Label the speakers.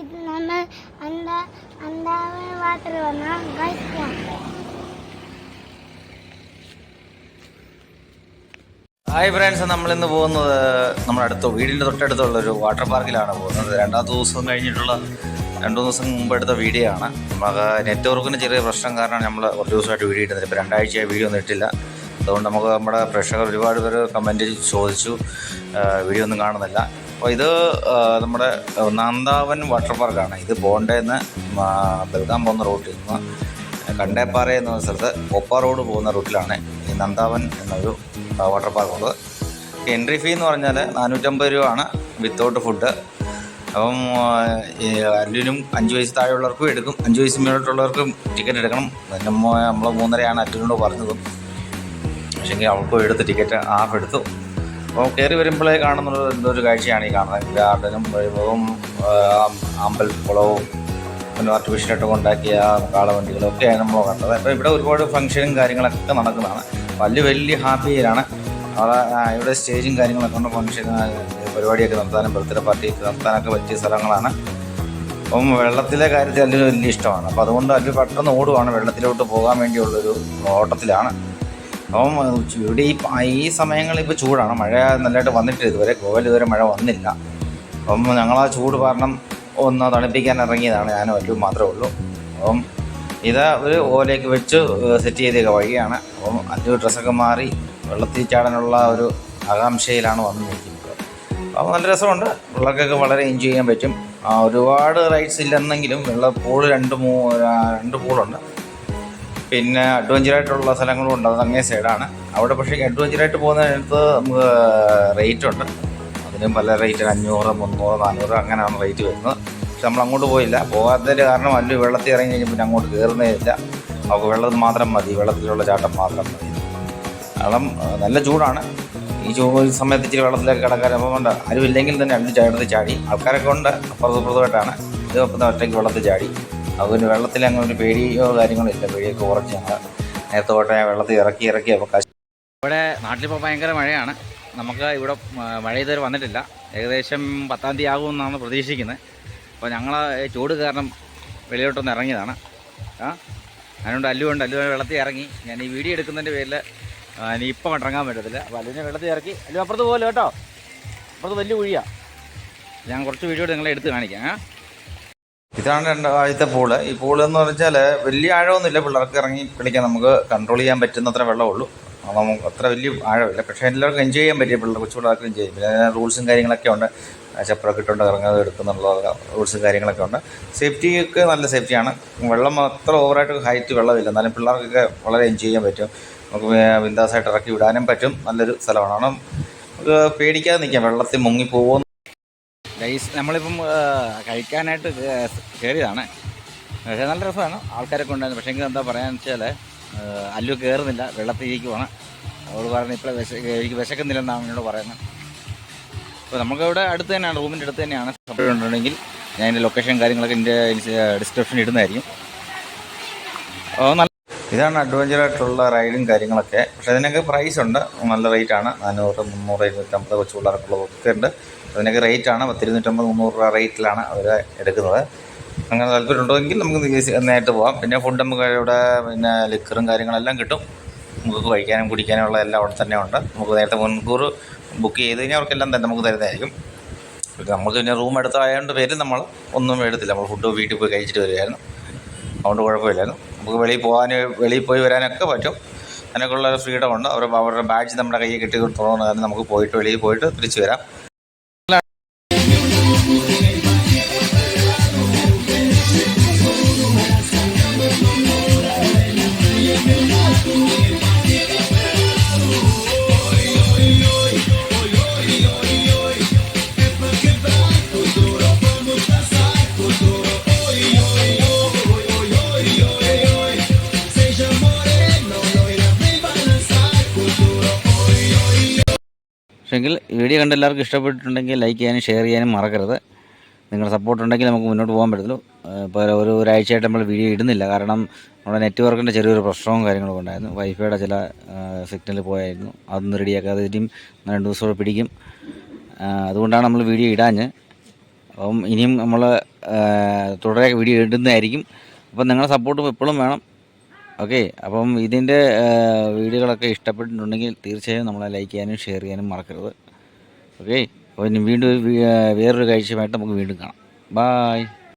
Speaker 1: ഇത് നമ്മൾ അന്താ അന്താവ് വാട്ടർ വന്നാൽ പോവാം
Speaker 2: ഹായ് ഫ്രണ്ട്സ് നമ്മൾ ഇന്ന് പോകുന്നത് നമ്മുടെ അടുത്ത വീടിന്റെ തൊട്ടടുത്തുള്ള ഒരു വാട്ടർ പാർക്കിലാണ് പോകുന്നത്. രണ്ടാമത്തെ ദിവസം കഴിഞ്ഞിട്ടുള്ള രണ്ടു ദിവസം മുമ്പ് എടുത്ത വീഡിയോ ആണ്. നമുക്ക് നെറ്റ്വർക്കിന് ചെറിയ പ്രശ്നം കാരണം നമ്മൾ കുറച്ച് ദിവസമായിട്ട് വീഡിയോ ഇടുന്നില്ല. ഇപ്പോൾ രണ്ടാഴ്ചയായി വീഡിയോ ഒന്നും ഇട്ടില്ല. അതുകൊണ്ട് നമുക്ക് നമ്മുടെ പ്രേക്ഷകർ ഒരുപാട് പേര് കമന്റ് ചോദിച്ചു. വീഡിയോ ഒന്നും കാണുന്നില്ല. അപ്പോൾ ഇത് നമ്മുടെ നന്ദാവൻ വാട്ടർ പാർക്കാണ് ഇത് ബോണ്ടേന്ന് ബൽഗാം പോകുന്ന റൂട്ടിൽ നിന്ന് കണ്ടേപ്പാറ എന്ന സ്ഥലത്ത് കൊപ്പ റോഡ് പോകുന്ന റൂട്ടിലാണ് ഈ നന്ദാവൻ എന്നൊരു വാട്ടർ പാർക്ക് ഉള്ളത്. എൻട്രി ഫീ എന്ന് പറഞ്ഞാൽ നാനൂറ്റമ്പത് രൂപയാണ് വിത്തൗട്ട് ഫുഡ്. അപ്പം അല്ലിനും അഞ്ച് വയസ്സ് താഴെയുള്ളവർക്കും എടുക്കും അഞ്ച് വയസ്സ് മേലോട്ടുള്ളവർക്കും ടിക്കറ്റ് എടുക്കണം. നമ്മൾ മൂന്നരയാണ് അല്ലിനോട് പറഞ്ഞതും. പക്ഷേങ്കിൽ അവൾക്കും എടുത്ത് ടിക്കറ്റ് ഹാഫ് എടുത്തു. അപ്പോൾ കയറി വരുമ്പോഴേ കാണുന്ന എന്തൊരു കാഴ്ചയാണ് ഈ കാണുന്നത്? ഗാർഡനും വഴിവും അമ്പൽക്കുളവും പിന്നെ ആർട്ടിഫിഷ്യലായിട്ട് ഉണ്ടാക്കിയ കാളവണ്ടികളും ഒക്കെയാണ് നമ്മൾ കണ്ടത്. അപ്പോൾ ഇവിടെ ഒരുപാട് ഫംഗ്ഷനും കാര്യങ്ങളൊക്കെ നടക്കുന്നതാണ്. വലിയ വലിയ ഹാപ്പിയിലാണ് അവിടെ ഇവിടെ സ്റ്റേജും കാര്യങ്ങളൊക്കെ ഉണ്ട്. ഫംഗ്ഷൻ പരിപാടിയൊക്കെ നടത്താനും ബർത്ത്ഡേ പാർട്ടി നടത്താനൊക്കെ പറ്റിയ സ്ഥലങ്ങളാണ്. അപ്പം വെള്ളത്തിലെ കാര്യത്തിൽ അല്ലു വലിയ ഇഷ്ടമാണ്. അപ്പോൾ അതുകൊണ്ട് അല്ലു പെട്ടെന്ന് ഓടുവാണ്. വെള്ളത്തിലോട്ട് പോകാൻ വേണ്ടിയുള്ളൊരു ഓട്ടത്തിലാണ്. അപ്പം ഇവിടെ ഈ ഈ സമയങ്ങളിൽ ഇപ്പോൾ ചൂടാണ്. മഴ നല്ലതായിട്ട് വന്നിട്ടില്ല ഇതുവരെ. ഗോവയിൽ ഇതുവരെ മഴ വന്നില്ല. അപ്പം ഞങ്ങൾ ആ ചൂട് കാരണം ഒന്ന് തണുപ്പിക്കാൻ ഇറങ്ങിയതാണ്. ഞാൻ വല്ലു മാത്രമേ ഉള്ളൂ. അപ്പം ഇത് ഒരു ഓലയൊക്കെ വെച്ച് സെറ്റ് ചെയ്തേക്ക വഴിയാണ്. അപ്പം അഞ്ച് ഡ്രസ്സൊക്കെ മാറി വെള്ളത്തിൽ ചാടാനുള്ള ഒരു ആകാംക്ഷയിലാണ് വന്ന് നിൽക്കുന്നത് അപ്പോൾ നല്ല രസമുണ്ട്. പിള്ളേർക്കൊക്കെ വളരെ എൻജോയ് ചെയ്യാൻ പറ്റും. ഒരുപാട് റൈഡ്സ് ഇല്ലെന്നെങ്കിലും വെള്ള പൂൾ രണ്ട് മൂ രണ്ട് പൂളുണ്ട്. പിന്നെ അഡ്വഞ്ചറായിട്ടുള്ള സ്ഥലങ്ങളും ഉണ്ട്. അത് അങ്ങേ സൈഡാണ് അവിടെ പക്ഷേ അഡ്വഞ്ചറായിട്ട് പോകുന്നതിനടുത്ത് നമുക്ക് റേറ്റ് ഉണ്ട്. അതിനും പല റേറ്റ് അഞ്ഞൂറ് മുന്നൂറ് നാനൂറ് അങ്ങനെയാണ് റേറ്റ് വരുന്നത്. പക്ഷെ നമ്മൾ അങ്ങോട്ട് പോയില്ല. പോകാത്തതിന്റെ കാരണം അല്ല വെള്ളത്തിൽ ഇറങ്ങി കഴിഞ്ഞാൽ പിന്നെ അങ്ങോട്ട് കയറുന്നേ ഇല്ല. നമുക്ക് വെള്ളം മാത്രം മതി. വെള്ളത്തിലുള്ള ചാട്ടം മാത്രം മതി. കാരണം നല്ല ചൂടാണ്. ഈ ചൂട് സമയത്ത് ഇച്ചിരി വെള്ളത്തിലേക്ക് കിടക്കാൻ അപ്പം ഉണ്ട് ആരും ഇല്ലെങ്കിൽ തന്നെ അടുത്ത് ചാടി. ആൾക്കാരൊക്കെ ഉണ്ട്. അപ്പുറത്ത് ഇത് ഒപ്പം ഒറ്റയ്ക്ക് വെള്ളത്തിൽ ചാടി. അതുകൊണ്ട് വെള്ളത്തിൽ അങ്ങനെ ഒരു പേടിയോ കാര്യങ്ങളോ ഇല്ല. പേടിയൊക്കെ കുറച്ച് ഞങ്ങൾ നേരത്തെ തൊട്ടേ വെള്ളത്തിൽ ഇറക്കി ഇറക്കി. അപ്പോൾ കശ് ഇവിടെ നാട്ടിലിപ്പോൾ ഭയങ്കര മഴയാണ്. നമുക്ക് ഇവിടെ മഴ ഇതുവരെ വന്നിട്ടില്ല. ഏകദേശം പത്താം തീയതി ആകുമെന്നാണ് പ്രതീക്ഷിക്കുന്നത്. അപ്പോൾ ഞങ്ങൾ ചൂട് കാരണം വെളിയിലോട്ടൊന്ന് ഇറങ്ങിയതാണ്. ആ അതിനുണ്ട് അല്ലുണ്ട് അല്ലു വെള്ളത്തിൽ ഇറങ്ങി. ഞാൻ ഈ വീഡിയോ എടുക്കുന്നതിന്റെ പേരിൽ ഇനി ഇപ്പം ഇറങ്ങാൻ പറ്റത്തില്ല. അപ്പോൾ അല്ലുവിനെ വെള്ളത്തിൽ ഇറക്കി. അല്ലു അപ്പുറത്ത് പോകല്ലോ കേട്ടോ. അപ്പുറത്ത് വലിയ കുഴിയാണ് ഞാൻ കുറച്ച് വീഡിയോ നിങ്ങളെ എടുത്ത് കാണിക്കാം? ഇതാണ് രണ്ട് പൂൾ ഈ പൂൾ എന്ന് പറഞ്ഞാൽ വലിയ ആഴമൊന്നുമില്ല. പിള്ളേർക്ക് ഇറങ്ങി കളിക്കാൻ നമുക്ക് കൺട്രോൾ ചെയ്യാൻ പറ്റുന്നത്ര വെള്ളമുള്ളൂ. നമുക്ക് അത്ര വലിയ ആഴമില്ല. പക്ഷേ എല്ലാവർക്കും എൻജോയ് ചെയ്യാൻ പറ്റിയ പിള്ളേർ കൊച്ചുപിള്ളേർക്ക് എൻജോയ് ചെയ്യും പിന്നെ റൂൾസും കാര്യങ്ങളൊക്കെ ഉണ്ട്. ചപ്പറൊക്കെ ഇട്ടുകൊണ്ട് ഇറങ്ങാതെ എടുക്കുന്നുള്ള റൂൾസും കാര്യങ്ങളൊക്കെ ഉണ്ട്. സേഫ്റ്റിയൊക്കെ നല്ല സേഫ്റ്റിയാണ് വെള്ളം അത്ര ഓവറായിട്ട് ഹൈറ്റ് വെള്ളമില്ല. എന്നാലും പിള്ളേർക്കൊക്കെ വളരെ എൻജോയ് ചെയ്യാൻ പറ്റും. നമുക്ക് ബിന്ദാസായിട്ട് ഇറക്കി വിടാനും പറ്റും. നല്ലൊരു സ്ഥലമാണ്. നമുക്ക് പേടിക്കാതെ നിൽക്കാം. വെള്ളത്തിൽ മുങ്ങിപ്പോകുമോ ഗൈസ് നമ്മളിപ്പം കഴിക്കാനായിട്ട് കയറിയതാണ് പക്ഷേ നല്ല രസമാണ് ആൾക്കാരൊക്കെ ഉണ്ടായിരുന്നു. പക്ഷേ എന്താ പറയാന്ന് വെച്ചാൽ അല്ലു കയറുന്നില്ല വെള്ളത്തിൽ ഇരിക്കുവാണ് അവൾ പറയുന്നത് ഇപ്പോൾ വിശ എനിക്ക് വിശക്കുന്നില്ലെന്നാണ് എന്നോട് പറയുന്നത്. അപ്പോൾ നമുക്കിവിടെ അടുത്ത് തന്നെയാണ് റൂമിന്റെ അടുത്ത് തന്നെയാണ് ഉണ്ടെങ്കിൽ ഞാൻ എന്റെ ലൊക്കേഷൻ കാര്യങ്ങളൊക്കെ എന്റെ ഡിസ്ക്രിപ്ഷൻ ഇടുന്നതായിരിക്കും. ഓ നല്ല ഇതാണ് അഡ്വഞ്ചറായിട്ടുള്ള റൈഡും കാര്യങ്ങളൊക്കെ. പക്ഷേ അതിനൊക്കെ പ്രൈസ് ഉണ്ട്. നല്ല റേറ്റാണ് നാനൂറ് മുന്നൂറ് ഇരുന്നൂറ്റമ്പത് കൊച്ചു പിള്ളേർക്കുള്ളതൊക്കെ ഉണ്ട്. അതിനൊക്കെ റേറ്റ് ആണ്. പത്തിരുന്നൂറ്റമ്പത് മുന്നൂറ് രൂപ റേറ്റിലാണ് അവർ എടുക്കുന്നത്. അങ്ങനെ താല്പര്യമുണ്ടെങ്കിൽ നമുക്ക് നേരിട്ട് പോകാം പിന്നെ ഫുഡ് നമുക്ക് ഇവിടെ പിന്നെ ലിക്കറും കാര്യങ്ങളെല്ലാം കിട്ടും. നമുക്ക് കഴിക്കാനും കുടിക്കാനും ഉള്ള എല്ലാം അവിടെ തന്നെ ഉണ്ട്. നമുക്ക് നേരത്തെ മുൻകൂർ ബുക്ക് ചെയ്ത് കഴിഞ്ഞാൽ അവർക്കെല്ലാം തന്നെ നമുക്ക് തരുന്നതായിരിക്കും. നമുക്ക് പിന്നെ റൂം എടുത്തായതുകൊണ്ട് പേര് നമ്മൾ ഒന്നും എടുത്തില്ല. നമ്മൾ ഫുഡ് വീട്ടിൽ പോയി കഴിച്ചിട്ട് വരികയായിരുന്നു. അതുകൊണ്ട് കുഴപ്പമില്ലായിരുന്നു. നമുക്ക് വെളിയിൽ പോകാൻ വെളിയിൽ പോയി വരാനൊക്കെ പറ്റും. അതിനൊക്കെയുള്ള ഫ്രീഡം ഉണ്ട്. അവർ അവരുടെ ബാഡ്ജ് നമ്മുടെ കയ്യിൽ കിട്ടി കൊടുത്തോണ്ട് നമുക്ക് പോയിട്ട് വെളിയിൽ പോയിട്ട് തിരിച്ചു വരാം. പക്ഷേങ്കിൽ വീഡിയോ കണ്ട എല്ലാവർക്കും ഇഷ്ടപ്പെട്ടിട്ടുണ്ടെങ്കിൽ ലൈക്ക് ചെയ്യാനും ഷെയർ ചെയ്യാനും മറക്കരുത്. നിങ്ങളുടെ സപ്പോർട്ട് ഉണ്ടെങ്കിൽ നമുക്ക് മുന്നോട്ട് പോകാൻ പറ്റത്തുള്ളൂ. ഇപ്പോൾ ഒരു ഒരാഴ്ചയായിട്ട് നമ്മൾ വീഡിയോ ഇടുന്നില്ല. കാരണം നമ്മുടെ നെറ്റ്വർക്കിന്റെ ചെറിയൊരു പ്രശ്നവും കാര്യങ്ങളൊക്കെ ഉണ്ടായിരുന്നു. വൈഫൈയുടെ ചില സിഗ്നൽ പോയായിരുന്നു. അതൊന്ന് റെഡിയാക്കാതെ ഇനിയും രണ്ട് ദിവസം പിടിക്കും. അതുകൊണ്ടാണ് നമ്മൾ വീഡിയോ ഇടാഞ്ഞ്. അപ്പം ഇനിയും നമ്മൾ തുടരെ വീഡിയോ ഇടുന്നതായിരിക്കും. അപ്പം നിങ്ങളുടെ സപ്പോർട്ടും എപ്പോഴും വേണം. ഓക്കെ അപ്പം ഇതിന്റെ വീഡിയോകളൊക്കെ ഇഷ്ടപ്പെട്ടിട്ടുണ്ടെങ്കിൽ തീർച്ചയായും നമ്മളെ ലൈക്ക് ചെയ്യാനും ഷെയർ ചെയ്യാനും മറക്കരുത്. ഓക്കെ അപ്പോൾ ഇനി വീണ്ടും വേറൊരു കാഴ്ചയുമായിട്ട് നമുക്ക് വീണ്ടും കാണാം. ബായ്.